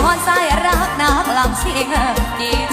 พรสายรักนักลำเสียงดี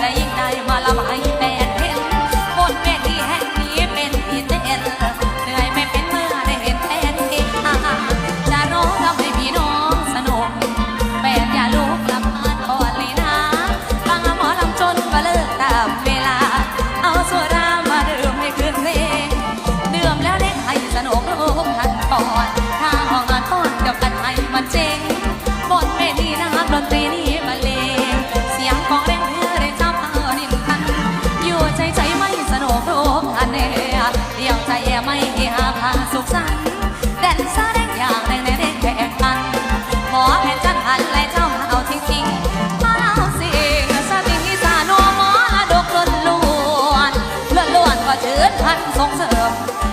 เชิญพันส่งเสริม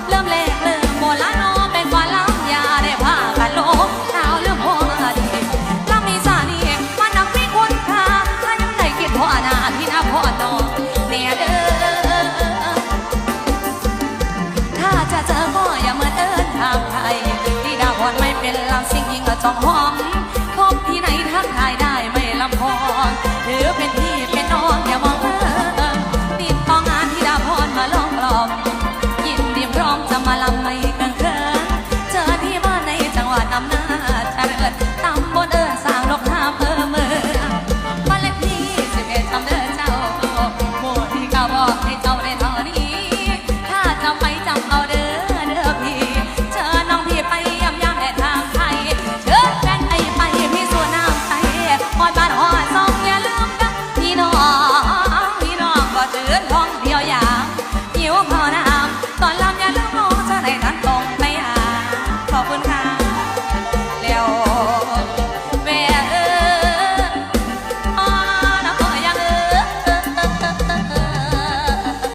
เริ่มแรกเริ่มโบราณโนเป็นกว่าล้ำยาได้พากันโลกดาวเรื่องหัวดีลำมีสานีมันนักมีคุณค่าถ้ายังได้คิดพ่อหน้าที่หน้าพ่อน้องเนี่ยเด้อถ้าจะเจอก็อย่ามาเดินทางไทยที่ดาวพรไม่เป็นลำสิ่งยิงก็จองหอม mala